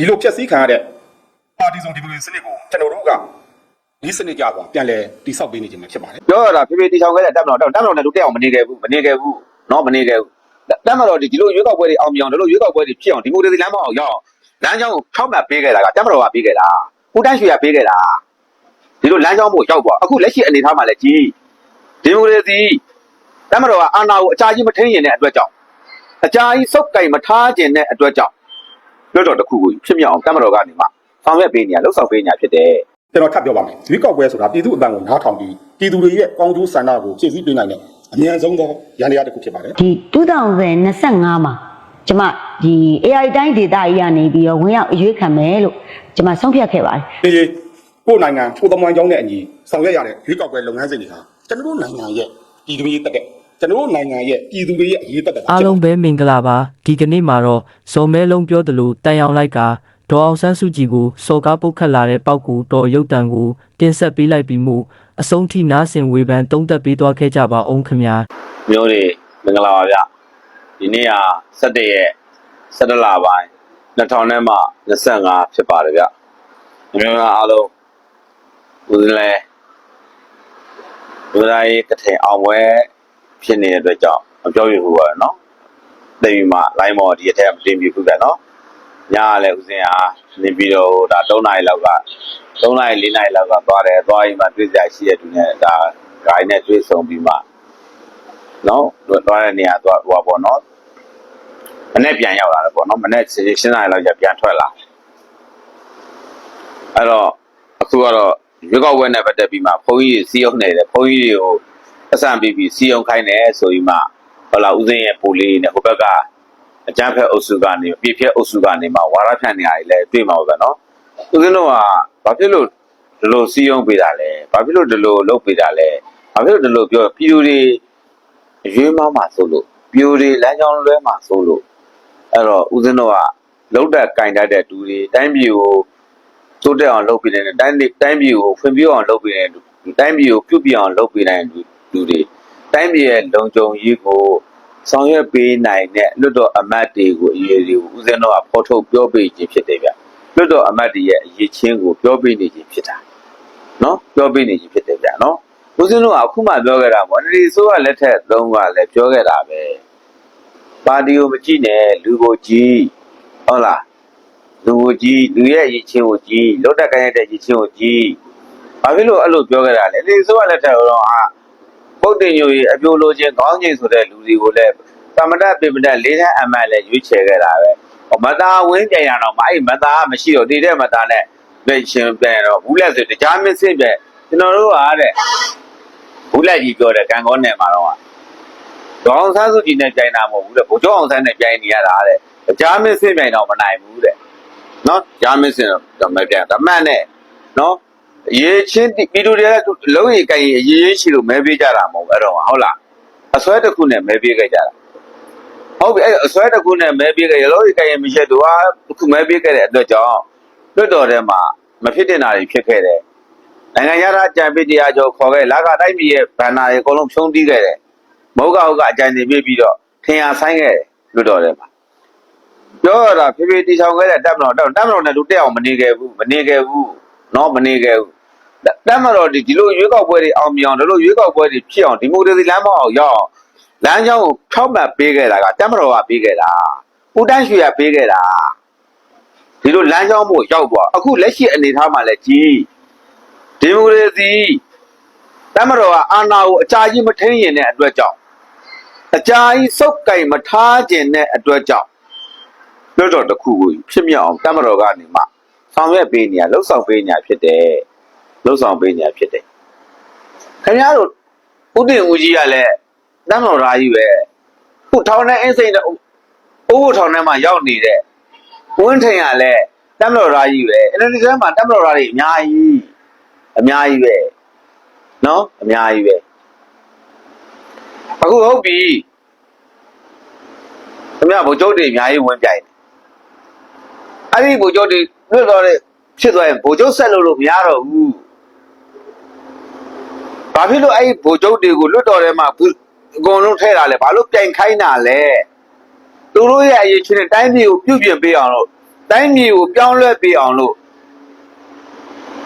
ဒီလိုဖျက်ဆီးခံရတဲ့ပါတီစုံဒီမိုကရေစီစနစ်ကိုကျွန်တော်တို့ကဒီစနစ်ကြပါပြန်လဲတိဆောက်ပေးနေခြင်းပဲဖြစ်ပါတယ်ပြောရတာဖေဖေတီချောင်ခဲ့တဲ့တက်မတော်တက်တက်မတော်နဲ့လူတက်အောင်မနေခဲ့ဘူးမနေခဲ့ဘူးနော်မနေခဲ့ဘူးတက်မတော်ဒီဒီလိုရွေးကောက်ပွဲတွေအောင်မြောင်ဒီလိုရွေးကောက်ပွဲတွေဖြစ်အောင်ဒီမိုကရေစီလမ်းမအောင်ရောက်လမ်းကြောင်းကိုထောက်မှတ်ပေးခဲ့တာကတက်မတော်ကပေးခဲ့တာဦးတန်းရွှေကပေးခဲ့တာဒီလိုလမ်းကြောင်းကိုရောက်သွားအခုလက်ရှိအနေထားမှာလည်းကြီးဒီမိုကရေစီတက်မတော်ကအာဏာကိုအကြာကြီးမထိန်ရင်တဲ့အတွက်ကြောင့်အကြာကြီးစုပ်ကိုင်မထားခြင်းတဲ့အတွက်ကြောင့် လွတ်တော်တစ်ခုကိုဖြစ်မြောက်အောင်တက်မတော်ကနေမှဆောင်ရွက်ပေးနေရလှုပ်ဆောင်ပေးနေရဖြစ်တယ်ကျွန်တော်ထပ်ပြောပါမယ်ရွေးကောက်ပွဲဆိုတာပြည်သူအပန်းကိုနားထောင်ပြီးပြည်သူတွေရဲ့ကောင်းကျိုးဆန္ဒကိုဖြည့်ဆည်းပေးနိုင်တဲ့အမြန်ဆုံးသောရန်ရာတစ်ခုဖြစ်ပါတယ်ဒီ2025မှာကျမဒီ AI တိုင်းဒေတာကြီးကနေပြီးတော့ဝင်ရောက်အရွေးခံမယ်လို့ကျမဆုံးဖြတ်ခဲ့ပါတယ်ဒီလေကိုယ်နိုင်ငံကိုယ်သမိုင်းကြောင်းနဲ့အညီဆောင်ရွက်ရတဲ့ရွေးကောက်ပွဲလုပ်ငန်းစဉ်တွေဟာကျွန်တော်တို့နိုင်ငံရဲ့ပြည်သူရေးတက်တဲ့ ကျွန်တော်တို့နိုင်ငံရဲ့ပြည်သူတွေရဲ့အရေးတက်တဲ့အားလုံးပဲမင်္ဂလာပါဒီကနေ့မှာတော့ဇော်မဲလုံးပြောသလိုတန်ရောင်လိုက်ကဒေါ်အောင်ဆန်းစုကြည်ကိုစော်ကားပုတ်ခတ်လာတဲ့ပောက်ကူတော်ရုပ်တံကိုတင်ဆက်ပေးလိုက်ပြီးမှအဆုံးထိနားဆင်ဝေဖန်တုံးသက်ပေးသွားခဲ့ကြပါအောင်ခင်ဗျာမျိုးတွေမင်္ဂလာပါဗျဒီနေ့က17ရက်17လပိုင်း2000နဲ့မှ25ဖြစ်ပါတယ်ဗျမျိုးကအားလုံးဦးဇင်းလဲလူသားရေးကထိန်အောင်ပွဲ ဖြစ်နေတဲ့အတွက်ကြောင့်မပြောရဘူးပါနော်တိမ်မှာ line မော်ဒီအထက်မတင်ပြဘူးကနော်ညကလည်းဦးဇင်းဟာနေပြီးတော့ဒါ3နာရီလောက်က3နာရီ4နာရီလောက်ကသွားတယ်သွားရင်မှတွေ့ကြရှိတဲ့သူနဲ့ဒါဂိုင်းနဲ့တွေ့ဆုံပြီးမှနော်သွားတဲ့နေရာသွားဟိုပါပေါ့နော်မနေ့ပြန်ရောက်လာတယ်ပေါ့နော်မနေ့ရှင်းရှင်းလာလောက်ကျပြန်ထွက်လာအဲ့တော့အခုကတော့ရွေးကောက်ပွဲနဲ့ပတ်သက်ပြီးမှဘုန်းကြီးစီယုံနေတယ်ဘုန်းကြီးတွေကို အဆန်ပြီးပြီးစီယုံခိုင်းတယ်ဆိုပြီးမှဟောလာဦးစင်းရဲ့ပူလေးနဲ့ဟိုဘက်ကအကြမ်းဖက်အုပ်စုကနေပြည့်ပြည့်အုပ်စုကနေမှဝါရဖြန့်နေရတယ်လေတွေ့မှာပဲနော်ဦးစင်းတို့ကဘာဖြစ်လို့ဒီလိုစီယုံပေးတာလဲဘာဖြစ်လို့ဒီလိုလုပ်ပေးတာလဲဘာဖြစ်လို့ဒီလိုပြောပြည်သူတွေအရွေးမမှာဆိုလို့ပြိုတွေလမ်းကြောင်းလွဲမှာဆိုလို့အဲ့တော့ဦးဇင်းတို့ကလုံးတက်ကင်တတ်တဲ့သူတွေတိုင်းပြည်ကိုတိုးတက်အောင်လုပ်ပေးနေတဲ့တိုင်းပြည်တိုင်းပြည်ကိုဖွံ့ဖြိုးအောင်လုပ်ပေးနေတဲ့သူတိုင်းပြည်ကိုပြုပြင်အောင်လုပ်ပေးနိုင်တဲ့ သူတွေတိုင်းပြည်ရဲ့လုံခြုံရေးကိုဆောင်ရွက်ပေးနိုင်တဲ့လွတ်တော်အမတ်တွေကိုအရေးတွေကိုဦးဇင်းတို့ကဖော်ထုတ်ပြောပေးခြင်းဖြစ်တယ်ဗျလွတ်တော်အမတ်တွေရဲ့အရေးချင်းကိုပြောပေးနေခြင်းဖြစ်တာနော်ပြောပေးနေခြင်းဖြစ်တယ်ဗျနော်ဦးဇင်းတို့ကအခုမှပြောခဲ့တာပေါ့ဒီဆိုကလက်ထက်သုံးကလည်းပြောခဲ့တာပဲပါတီကိုမကြည့်နဲ့လူကိုကြည့်ဟုတ်လားလူကိုကြည့်လူရဲ့ရည်ချင်းကိုကြည့်လုတ်တက်ကိုင်းရတဲ့ရည်ချင်းကိုကြည့်ဘာဖြစ်လို့အဲ့လိုပြောခဲ့တာလဲဒီဆိုကလက်ထက်တော့ဟာပု တ်တင်ညိုကြီးအပြိုလိုချင်းခေါင်းချင်းဆိုတဲ့လူတွေကိုလည်းသမတပိပဒလေးထန်းအမတ်လည်းရွေးချယ်ခဲ့တာပဲဟောမသားဝင်းပြန်ရတော့မအဲ့မသားမရှိတော့တည်တဲ့မသားနဲ့ပဲရှင်ပြန်တော့ဘူးလက်ဆိုတရားမင်းစင့်ပဲကျွန်တော်တို့ကတဲ့ဘူးလက်ကြီးပြောတယ်ကံကောနယ်မှာတော့ဒေါအောင်ဆန်းစုကြည်နဲ့ကြိုင်တာမဟုတ်ဘူးတဲ့ဗိုလ်ချုပ်အောင်ဆန်းနဲ့ကြိုင်နေရတာတဲ့ကြားမင်းစင်ပြိုင်တော့မနိုင်ဘူးတဲ့နော်ကြားမင်းစင်တော့မပြိုင်တမတ်နဲ့နော် ရေးချင်းပြည်သူတွေကလုံးရီကြိုင်ရေးရေးရှိလို့မဲပေးကြတာမဟုတ်ဘူးအဲ့တော့ဟုတ်လားအစွဲတစ်ခုနဲ့မဲပေးခဲ့ကြတာဟုတ်ပြီအဲ့အစွဲတစ်ခုနဲ့မဲပေးခဲ့ရလုံးရီကြိုင်မရှိသူကအခုမဲပေးခဲ့တဲ့အတွက်ကြောင့်လွတ်တော်ထဲမှာမဖြစ်တင်တာတွေဖြစ်ခဲ့တယ်နိုင်ငံရတာကြံပေးတရားကျော်ခေါ်ခဲ့လာကတိုင်းပြည်ရဲ့ဗန္နာတွေအကုန်လုံးဖြုံးတီးခဲ့တယ်မဟုတ်ကဟုတ်ကအကြံနေပြပြီးတော့ထင်ရဆိုင်ခဲ့တယ်လွတ်တော်တယ်မှာပြောရတာဖေဖေတီချောင်ခဲ့တဲ့တက်မတော်တက်တက်မတော်နဲ့လူတက်အောင်မနေခဲ့ဘူးမနေခဲ့ဘူး နော်မနေခဲ့ဘူးတက်မတော်ဒီဒီလိုရွေးကောက်ပွဲတွေအောင်မြင်အောင်ဒီလိုရွေးကောက်ပွဲတွေဖြစ်အောင်ဒီမိုကရေစီလမ်းမအောင်ရောက်အောင်လမ်းကြောင်းကိုထောက်မှတ်ပေးခဲ့တာကတက်မတော်ကပေးခဲ့တာဦးတန်းရွှေကပေးခဲ့တာဒီလိုလမ်းကြောင်းမို့ရောက်သွားအခုလက်ရှိအနေအထားမှာလည်းကြီးဒီမိုကရေစီတမတော်ကအာဏာကိုအကြာကြီးမထိန်ရင်တဲ့အတွက်ကြောင့်အကြာကြီးစုပ်ကိုင်မထားခြင်းတဲ့အတွက်ကြောင့်လွတ်တော်တစ်ခုကိုဖြစ်မြောက်အောင်တမတော်ကနေမှ ဆောင်ရွက်ပေးနေရလှုပ်ဆောင်ပေးနေရဖြစ်တယ်လှုပ်ဆောင်ပေးနေရဖြစ်တယ်ခင်ဗျားတို့ဥတည်ဦးကြီးကလည်းတမတော်သားကြီးပဲခုထောင်ထဲအင်းစိန်တဲ့ဥပုထောင်ထဲမှာရောက်နေတဲ့ဝင်းထင်ကလည်းတမတော်သားကြီးပဲအဲ့ဒီထဲမှာတမတော်သားတွေအများကြီးအများကြီးပဲနော်အများကြီးပဲအခုဟုတ်ပြီခင်ဗျာဗိုလ်ချုပ်တွေအများကြီးဝင်ပြိုင်တယ် အဲ့ဒီဗိုလ်ချုပ်တွေလွတ်တော့တဲ့ဖြစ်သွားရင်ဗိုလ်ချုပ်ဆက်လို့လို့မရတော့ဘူးဘာဖြစ်လို့အဲ့ဒီဗိုလ်ချုပ်တွေကိုလွတ်တော်ထဲမှာဘူးအကုန်လုံးထဲတာလဲဘာလို့ပြိုင်ခိုင်းတာလဲသူတို့ရဲ့အရေးချင်းတဲ့တိုင်းပြည်ကိုပြုတ်ပြင်ပေးအောင်လို့တိုင်းပြည်ကိုပြောင်းလဲပြအောင်လို့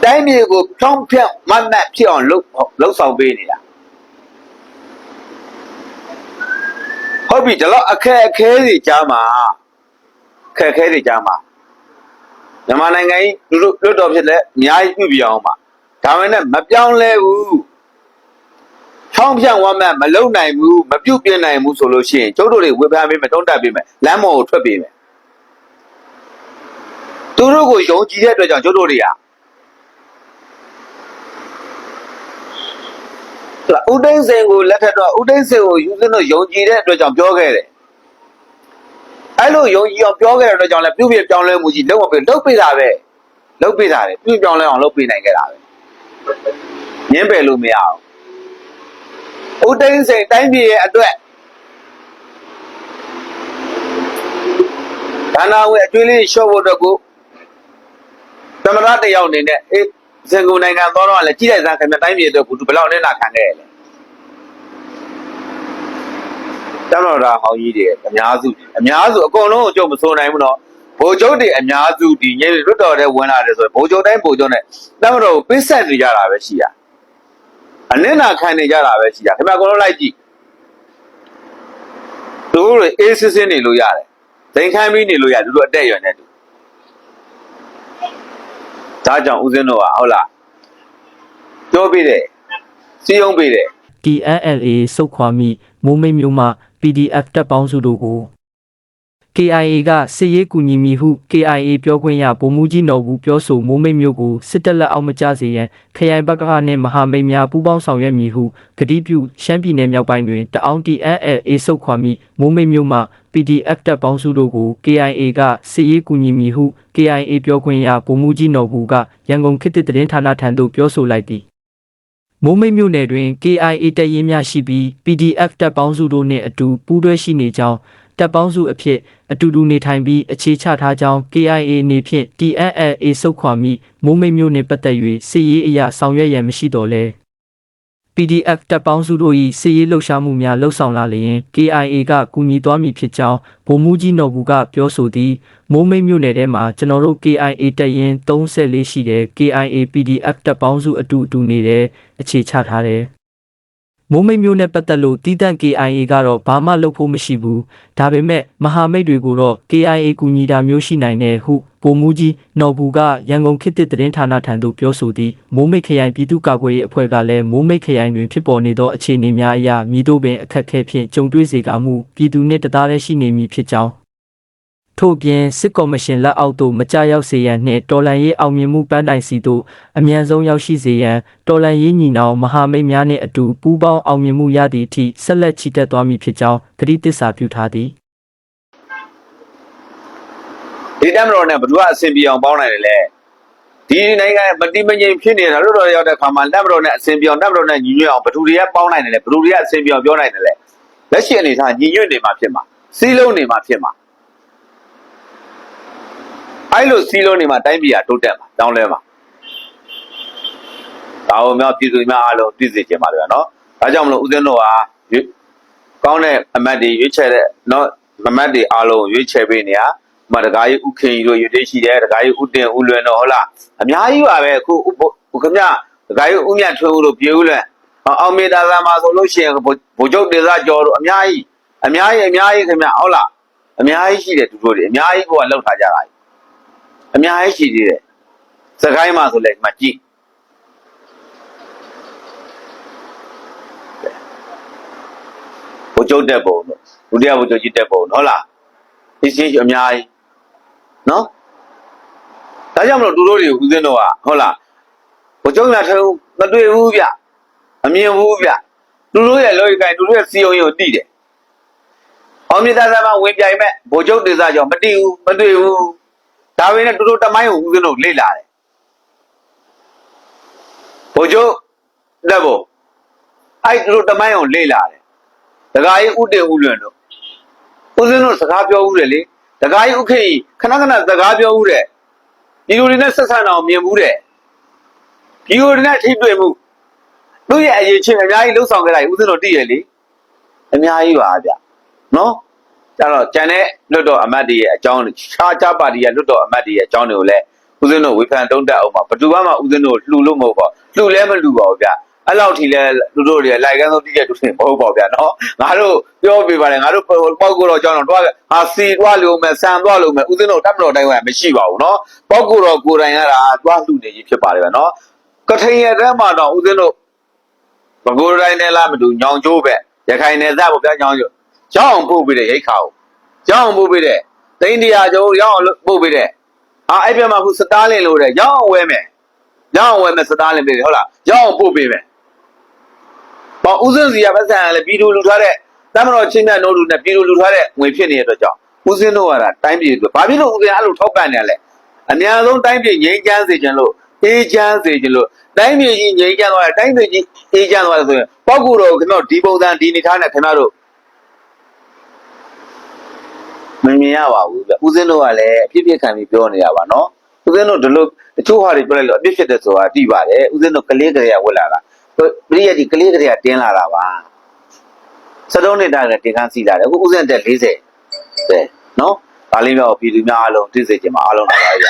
တိုင်းပြည်ကိုဖြောင်းဖြက်မတ်မတ်ဖြစ်အောင်လုပ်လုပ်ဆောင်ပေးနေတာဟုတ်ပြီဒီတော့အခက်အခဲတွေကြားမှာအခက်အခဲတွေကြားမှာ မြန်မာနိုင်ငံကြီးလူတို့လွတ်တော်ဖြစ်လဲအများကြီးပြုပြအောင်ပါဒါမှလည်းမပြောင်းလဲဘူးချောင်းဖြန့်ဝမ်းမတ်မလုံနိုင်ဘူးမပြုတ်ပြနိုင်ဘူးဆိုလို့ရှိရင်ကျုပ်တို့တွေဝေဖန်ပေးမယ်တုံးတက်ပေးမယ်လမ်းမော်ကိုထွက်ပေးမယ်သူတို့ကိုယုံကြည်တဲ့အတွက်ကြောင့်ကျုပ်တို့တွေကလာဦးသိန်းစင်ကိုလက်ထက်တော့ဦးသိန်းစင်ကိုယူစင်းတို့ယုံကြည်တဲ့အတွက်ကြောင့်ပြောခဲ့တယ် အဲ့လိုယုံကြည်အောင်ပြောခဲ့တဲ့အတွက်ကြောင့်လည်းပြုပြပြောင်းလဲမှုကြီးလုံးဝပဲလုပ်ပေးတာပဲလုပ်ပေးတာလေပြုပြောင်းလဲအောင်လုပ်ပေးနိုင်ခဲ့တာပဲညင်းပယ်လို့မရအောင်ဦးသိန်းစိန်တိုင်းပြည်ရဲ့အတွက်ဒါနာဝဲအကျွေးလေးရှော့ဖို့အတွက်ကိုသမရတယောက်အနေနဲ့အေးစင်ကုန်နိုင်ငံသွားတော့လည်းကြီးလိုက်စားခင်ဗျတိုင်းပြည်အတွက်ကိုသူဘယ်လောက်နဲ့နာခံခဲ့ရလဲ တမတော်သားဟောင်းကြီးတွေအများစုအများစုအကုန်လုံးကိုကြုံမစိုးနိုင်ဘူးနော်ဘိုလ်ချုပ်တွေအများစုဒီညရွတ်တော်တဲ့ဝင်လာတယ်ဆိုရင်ဘိုလ်ချုပ်တိုင်းဘိုလ်ချုပ်နဲ့တမတော်ကိုပိတ်ဆက်နေကြတာပဲရှိတာအနစ်နာခံနေကြတာပဲရှိတာခင်ဗျာကိုလုံးလိုက်ကြည့်သူတို့တွေအေးစစ်စစ်နေလို့ရတယ်ဇိမ်ခံပြီးနေလို့ရတယ်သူတို့အတက်ရွယ်နေတူဒါကြောင့်ဦးဇင်းတို့ကဟုတ်လားပြောပြတယ်စီယုံပြတယ် TNLA စုတ်ခွာမိမိုးမိတ်မျိုးမှ PDF တပ်ပေါင်းစုတို့ကို KIA ကစစ်ရေးကူညီမည်ဟု KIA ပြောခွင့်ရဗိုလ်မှူးကြီးနော်ဘူးပြောဆိုမိုးမိတ်မျိုးကိုစစ်တပ်လက်အောက်မကျစေရန်ခရိုင်ဘက်ကနှင့်မဟာမိတ်များပူးပေါင်းဆောင်ရွက်မည်ဟုကတိပြုရှမ်းပြည်နယ်မြောက်ပိုင်းတွင်တအောင်း TNLA စုတ်ခွာမိမိုးမိတ်မျိုးမှ PDF တပ်ပေါင်းစုတို့ကို KIA ကစစ်ရေးကူညီမည်ဟု KIA ပြောခွင့်ရဗိုလ်မှူးကြီးနော်ဘူးကရန်ကုန်ခေတ်သစ်သတင်းဌာနထံသို့ပြောဆိုလိုက်သည် မိုးမိတ်မြို့နယ်တွင် KIA တပ်ရင်းများရှိပြီး PDF တပ်ပေါင်းစုတို့နှင့်အတူပူးတွဲရှိနေကြောင်းတပ်ပေါင်းစုအဖြစ်အတူတူနေထိုင်ပြီးအခြေချထားကြောင်း KIA အနေဖြင့် TNLA စုတ်ခွာမိမိုးမိတ်မြို့နှင့်ပတ်သက်၍စစ်ရေးအရာဆောင်ရွက်ရန်မရှိတော့လဲ PDF တပ်ပေါင်းစုတို့၏စစ်ရေးလှုပ်ရှားမှုများလှုပ်ဆောင်လာလျင် KIA ကကူညီသွားမည်ဖြစ်ကြောင်းဗိုလ်မှူးကြီးနော်ဘူးကပြောဆိုသည်မိုးမိတ်မြို့နယ်ထဲမှာကျွန်တော်တို့ KIA တပ်ရင်း34ရှိတယ် KIA PDF တပ်ပေါင်းစုအတူအတူနေတယ်အခြေချထားတယ် မိုးမိတ်မြို့နဲ့ပတ်သက်လို့တီးတန့် KIA ကတော့ဘာမှလုပ်ဖို့မရှိဘူးဒါပေမဲ့မဟာမိတ်တွေကိုတော့ KIA ကူညီတာမျိုးရှိနိုင်တယ်ဟုဗိုလ်မှူးကြီးနော်ဘူးကရန်ကုန်ခေတ်သစ်သတင်းဌာနထံသို့ပြောဆိုသည်မိုးမိတ်ခရိုင်ပြည်သူ့ကာကွယ်ရေးအဖွဲ့ကလည်းမိုးမိတ်ခရိုင်တွင်ဖြစ်ပေါ်နေသောအခြေအနေများအရမြည်တို့ပင်အခက်အခဲဖြင့်ကြုံတွေ့စေကာမူပြည်သူနှင့်တသားတည်းရှိနေမည်ဖြစ်ကြောင်း ထို့ပြင်စစ်ကော်မရှင်လက်အောက်သို့မကြရောက်စေရန်နှင့်တော်လန်ရေးအောင်မြင်မှုပန်းတိုင်စီသို့အမြန်ဆုံးရောက်ရှိစေရန်တော်လန်ရေးညီနောင်မဟာမိတ်များနှင့်အတူပူးပေါင်းအောင်မြင်မှုရသည့်အထိဆက်လက်ချီတက်သွားမည်ဖြစ်ကြောင်းကတိသစ္စာပြုထားသည်ဒီတမတော်နဲ့ဘယ်သူကအဆင်ပြေအောင်ပေါင်းနိုင်တယ်လဲဒီနိုင်ငံမတိမငြိမ်ဖြစ်နေတာလို့တော့ရောက်တဲ့ခါမှာတမတော်နဲ့အဆင်ပြေအောင်တမတော်နဲ့ညီညွတ်အောင်ဘယ်သူတွေကပေါင်းနိုင်တယ်လဲဘယ်သူတွေကအဆင်ပြေအောင်ပြောနိုင်တယ်လဲလက်ရှိအနေထားညီညွတ်နေမှာဖြစ်မှာစီးလုံးနေမှာဖြစ်မှာ အဲ့လိုစီးလုံးနေမှာတိုင်းပြည်ကတိုးတက်မှာတောင်းလဲမှာဒါအောင်များပြည်သူများအားလုံးသိစေချင်ပါလေနော်ဒါကြောင့်မလို့ဦးဇင်းတို့ဟာရွေးကောင်းတဲ့အမတ်တွေရွေးချယ်တဲ့နော်မမတ်တွေအားလုံးရွေးချယ်ပေးနေရမတကားကြီးဥခင်ကြီးတို့ရွေးရှိတယ်တကားကြီးဥတင်ဥလွင်တော့ဟုတ်လားအများကြီးပါပဲအခုဥခမတကားကြီးဥမြတ်ထွန်းဦးတို့ပြေဦးလွင်အောင်မေတာသာမှာဆိုလို့ရှိရင်ဗိုလ်ချုပ်ဒေသကျော်တို့အများကြီးအများကြီးအများကြီးခင်ဗျဟုတ်လားအများကြီးရှိတယ်သူတို့တွေအများကြီးကိုကလောက်ထားကြတာ အများကြီးရှိသေးတယ်စကိုင်းမှာဆိုလဲဒီမှာကြည့်ဗိုလ်ချုပ်တက်ပုံတို့ဒုတိယဗိုလ်ချုပ်ကြီးတက်ပုံဟုတ်လားဒီစင်းအများကြီးနော်ဒါကြောင့်မလို့သူတို့တွေဦးစင်းတော့ဟုတ်လားဘုကျုံရထုံးမတွေ့ဘူးဗျအမြင်ဘူးဗျသူတို့ရဲ့လောကကိုင်သူတို့ရဲ့စီယုံရုံတိတယ်အောင်မြတ်သားမဝင်ပြိုင်မဲ့ဘုကျုံဒေသကြောင့်မတိဘူးမတွေ့ဘူး ဒါပေမဲ့သူတို့တမိုင်းကိုဦးစင်းတို့လေ့လာတယ်ဘုကျုံလက်ဘအဲ့သူတို့တမိုင်းကိုလေ့လာတယ်ဒကာကြီးဥတင်ဥလွင်တို့ဦးစင်းတို့စကားပြောဦးတယ်လေတကားကြီးဥခေကြီးခဏခဏစကားပြောဦးတဲ့ဒီလိုတွေနဲ့ဆက်ဆံအောင်မြင်ဘူးတဲ့ဒီလိုတွေနဲ့ထိတွေ့မှုသူ့ရဲ့အရေးချင်းအများကြီးလှုပ်ဆောင်ကြတာဥစဉ်တော်တည်ရလေအများကြီးပါဗျနော် ကျတော့ကျန်တဲ့လွတ်တော်အမတ်တွေရဲ့အကြောင်းတွေခြားခြားပါတီရဲ့လွတ်တော်အမတ်တွေရဲ့အကြောင်းတွေကိုလည်းဦးဇင်းတို့ဝေဖန်တုံးတက်အောင်ပါဘယ်သူမှဦးဇင်းတို့လှူလို့မဟုတ်ပါဘူးလှူလဲမလှူပါဘူးဗျအဲ့လောက်ထိလဲလူတို့တွေလိုက်ကန်းဆုံးတိကျတူနေမဟုတ်ပါဘူးဗျနော်ငါတို့ပြောပြပါလေငါတို့ပောက်ကိုတော့ကြောင်းတော့တွားဟာစီတွားလို့မယ်ဆန်တွားလို့မယ်ဦးဇင်းတို့တပ်မတော်တိုင်းကမရှိပါဘူးနော်ပောက်ကိုတော့ကိုယ်တိုင်ရတာတွားလှူနေကြီးဖြစ်ပါတယ်ဗျနော်ကထိန်ရဲ့တဲမှာတော့ဦးဇင်းတို့ဘကိုးတိုင်းနဲ့လားမတူညောင်ကျိုးပဲရခိုင်နယ်စပ်ပေါ့ဗျာညောင်ကျိုး ကြောင်းပို့ပြီးတဲ့ရိတ်ခါကိုကြောင်းပို့ပြီးတဲ့သိန်းတရာကျော်ရောင်းပို့ပြီးတဲ့အာအဲ့ပြမှာခုစတားလင်လို့တဲ့ရောင်းဝဲမယ်ရောင်းဝဲမယ်စတားလင်ပြီးဟုတ်လားရောင်းပို့ပြီးမယ်ပေါ့ဦးစင်းစီကပတ်စံလည်းပြည်သူလူထားတဲ့တမတော်ချင်းမြတ်နိုးလူနဲ့ပြည်သူလူထားတဲ့ငွေဖြစ်နေတဲ့အတွက်ကြောင့်ဦးစင်းတို့ကတိုင်းပြည်အတွက်ဘာဖြစ်လို့ဦးစင်းအဲ့လိုထောက်ပံ့နေရလဲအများဆုံးတိုင်းပြည်ငြိမ်းချမ်းစေချင်လို့အေးချမ်းစေချင်လို့တိုင်းပြည်ကြီးငြိမ်းချမ်းသွားတယ်တိုင်းပြည်ကြီးအေးချမ်းသွားတယ်ဆိုရင်ပောက်ကူတော့ကျွန်တော်ဒီပုံစံဒီနေထားနဲ့ခင်ဗျားတို့ မမြင်ရပါဘူးဗျဦးစင်းတို့ကလည်းအပြစ်ပြစ်ခံပြီးပြောနေရပါနော်ဦးစင်းတို့ဒီလိုတချို့ဟာတွေပြောလိုက်လို့အပြစ်ဖြစ်တယ်ဆိုတာသိပါတယ်ဦးစင်းတို့ကလေးကလေးကဝက်လာတာပရိယတ်ဒီကလေးကလေးကတင်းလာတာပါစတုံးနေတာလည်းတင်ခန်းစီလာတယ်အခုဦးစင်းတက်40တဲ့နော်ဒါလေးမျိုးပြည်သူများအားလုံးသိစေချင်ပါအားလုံးပါပါဗျ